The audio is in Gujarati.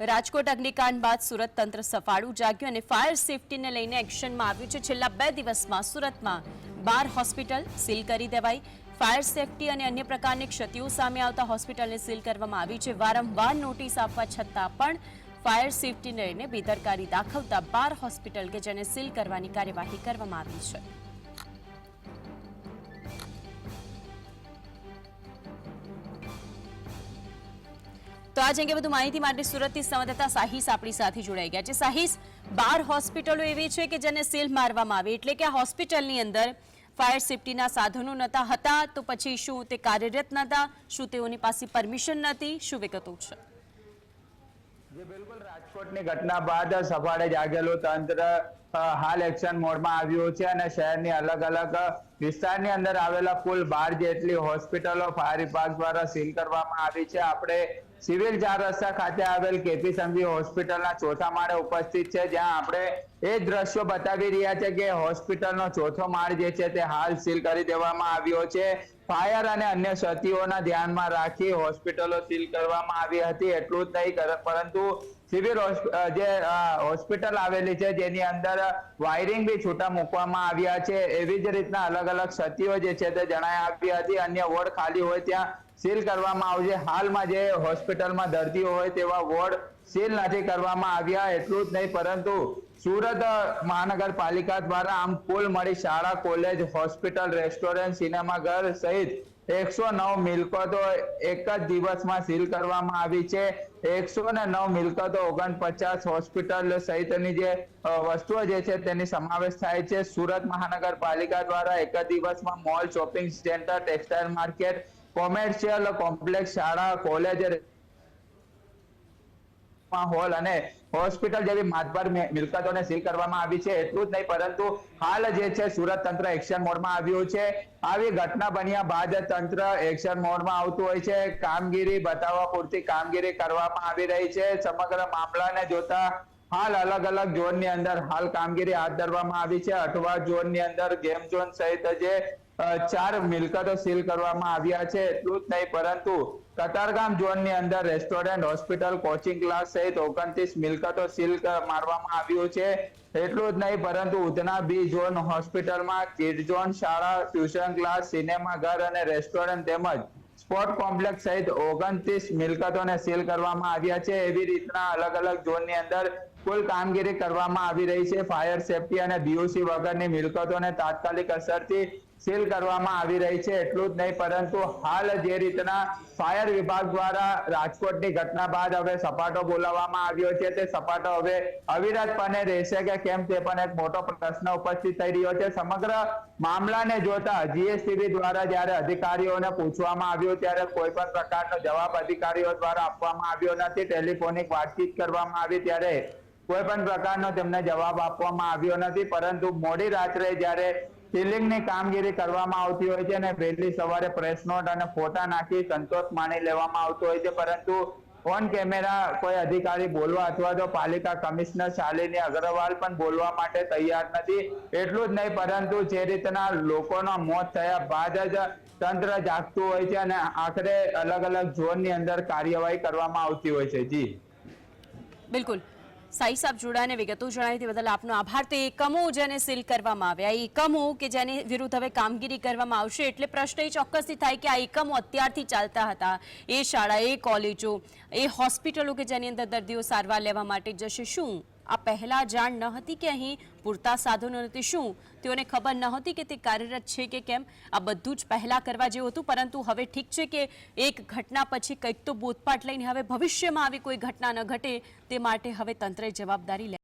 રાજકોટ અગ્નિકાંડ બાદ સુરત તંત્ર સફાળું જાગ્યું અને ફાયર સેફટીને લઈને એક્શનમાં આવ્યું છે. છેલ્લા બે દિવસમાં સુરતમાં બાર હોસ્પિટલ સીલ કરી દેવાઈ. ફાયર સેફટી અને અન્ય પ્રકારની ક્ષતિઓ સામે આવતા હોસ્પિટલને સીલ કરવામાં આવી છે. વારંવાર નોટિસ આપવા છતાં પણ ફાયર સેફટીને લઈને બેદરકારી દાખવતા બાર હોસ્પિટલ કે જેને સીલ કરવાની કાર્યવાહી કરવામાં આવી છે. તો આજ અંગે વધુ માહિતી માટે સુરતથી સંવાદદાતા સાહિસ આપણી સાથે જોડાઈ ગયા છે. સાહિસ, બાર હોસ્પિટલો એવી છે કે જેને સીલ મારવામાં આવી. એટલે કે આ હોસ્પિટલની અંદર ફાયર સેફટીના સાધનો નતા હતા તો પછી શું તે કાર્યરત નતા શું તેઓની પાસે પરમિશન નથી શું વિગતો છે? જે, બિલકુલ. રાજકોટની ઘટના બાદ સફાળે જાગેલું તંત્ર હાલ એક્શન મોડમાં આવ્યું છે અને શહેરની અલગ અલગ વિસ્તારની અંદર આવેલા કુલ બાર જેટલી હોસ્પિટલો ફાયર વિભાગ દ્વારા સીલ કરવામાં આવી છે. આપણે સિવિલ ચાર રસ્તા ખાતે આવેલ કેપી સંઘવી હોસ્પિટલના ચોથા માળે ઉપસ્થિત છે. જ્યાં આપણે એ દ્રશ્યો બતાવી રહ્યા છે કે હોસ્પિટલનો ચોથો માળ જે છે તે હાલ સીલ કરી દેવામાં આવ્યો છે. ફાયર અને અન્ય ક્ષતિઓના ધ્યાનમાં રાખી હોસ્પિટલો સીલ કરવામાં આવી હતી, એટલું જ નહીં પરંતુ સિવિલ જે હોસ્પિટલ આવેલી છે, જેની અંદર વાયરિંગ બી છૂટા મૂકવામાં આવ્યા છે, એવી જ રીતના અલગ અલગ ક્ષતિઓ જે છે તે જણાઈ આવી હતી, અન્ય વોર્ડ ખાલી હોય ત્યાં સીલ કરવામાં આવશે. હાલમાં જે હોસ્પિટલમાં દર્દીઓ હોય તેવા વોર્ડ સીલ નથી કરવામાં આવ્યા, એટલું જ નહીં, પરંતુ સુરત મહાનગરપાલિકા દ્વારા આમ કુલ મળી શાળા, કોલેજ, હોસ્પિટલ, રેસ્ટોરન્ટ સિનેમાઘર સહિત એકસો નવ મિલકતો એક જ દિવસમાં સીલ કરવામાં આવી છે. એકસો ને નવ મિલકતો ઓગણપચાસ હોસ્પિટલ સહિતની જે વસ્તુઓ જે છે તેની સમાવેશ થાય છે. સુરત મહાનગરપાલિકા દ્વારા એક જ દિવસમાં mall shopping centre, textile market commercial complex શાળા કોલેજ હોલ અને હોસ્પિટલ જેવી માતબર મિલકતોને સીલ કરવામાં આવી છે. એટલું જ નહીં, પરંતુ હાલ જે છે, સુરત તંત્ર એક્શન મોડમાં આવ્યું છે. આવી ઘટના બન્યા બાદ તંત્ર એક્શન મોડમાં આવતું હોય છે. કામગીરી બતાવવા પૂરતી કામગીરી કરવામાં આવી રહી છે. સમગ્ર મામલાને જોતા હાલ અલગ અલગ ઝોનની અંદર હાલ કામગીરી હાથ ધરવામાં આવી છે. અઠવા ઝોનની અંદર ગેમ ઝોન સહિત જે ચાર મિલકતો સીલ કરવામાં આવ્યા છે. એટલું જ નહીં, પરંતુ કતારગામ ઝોનની અંદર રેસ્ટોરન્ટ, હોસ્પિટલ, કોચિંગ ક્લાસ સહિત ઓગણત્રીસ મિલકતો સીલ મારવામાં આવ્યું છે. એટલું જ નહીં, પરંતુ ઉધના બી ઝોન હોસ્પિટલમાં કિડ ઝોન શાળા, ટ્યુશન ક્લાસ, સિનેમા ઘર અને રેસ્ટોરન્ટ તેમજ સ્પોર્ટ કોમ્પ્લેક્સ સહિત ઓગણત્રીસ મિલકતોને સીલ કરવામાં આવ્યા છે. એવી રીતના અલગ અલગ ઝોનની અંદર કુલ કામગીરી કરવામાં આવી રહી છે. ફાયર સેફટી અને બીઓસી વગરની મિલકતોને તાત્કાલિક અસરથી સીલ કરવામાં આવી રહી છે, એટલું જ નહીં, પરંતુ હાલ જે રીતના ફાયર વિભાગ દ્વારા રાજકોટની ઘટના બાદ હવે સપાટો બોલાવવામાં આવ્યો છે, તે સપાટો હવે અવિરતપણે રહેશે કે કેમ તે પણ એક મોટો પ્રશ્ન ઉપસ્થિત થઈ રહ્યો છે. સમગ્ર મામલાને જોતા જીએસટીબી દ્વારા જ્યારે અધિકારીઓને પૂછવામાં આવ્યું, ત્યારે કોઈ પણ પ્રકારનો જવાબ અધિકારીઓ દ્વારા આપવામાં આવ્યો નથી. ટેલિફોનિક વાતચીત કરવામાં આવી, ત્યારે કોઈ પણ પ્રકારનો તેમને જવાબ આપવામાં આવ્યો નથી. પરંતુ મોડી રાત્રે જ્યારે સીલિંગની કામગીરી કરવામાં આવતી હોય છે અને વહેલી સવારે પ્રેસ નોટ અને ફોટા નાખી સંતોષ માની લેવામાં આવતો હોય છે. પરંતુ ઓન કેમેરા કોઈ અધિકારી બોલવા અથવા તો પાલિકા કમિશનર શાલિની અગ્રવાલ પણ બોલવા માટે તૈયાર નથી. એટલું જ નહીં, પરંતુ જે રીતના લોકોના મોત થયા બાદ જ તંત્ર જાગતું હોય છે અને આખરે અલગ અલગ ઝોનની અંદર કાર્યવાહી કરવામાં આવતી હોય છે. જી. બિલકુલ. સાઈ સાહેબ જોડાને વિગતો જણાવી તે બદલ આપનો આભાર. તે એકમો જેને સીલ કરવામાં આવ્યા, એ એકમો કે જેની વિરુદ્ધ હવે કામગીરી કરવામાં આવશે એટલે પ્રશ્ન એ ચોક્કસથી થાય કે આ એકમો અત્યારથી ચાલતા હતા. એ શાળા, એ કોલેજો, એ હોસ્પિટલો કે જેની અંદર દર્દીઓ સારવાર લેવા માટે જશે શું? આ પહેલા જાણ ન હતી કે અહીં પૂરતા સાધનો નથી. શું? તેઓને ખબર ન હતી કે તે કાર્યરત છે કે કેમ? આ બધું જ પહેલા કરવા જેવું હતું, પરંતુ હવે ઠીક છે કે એક ઘટના પછી કંઈક તો બોધપાઠ લઈને હવે ભવિષ્યમાં આવી કોઈ ઘટના ન ઘટે તે માટે હવે તંત્રે જવાબદારી લે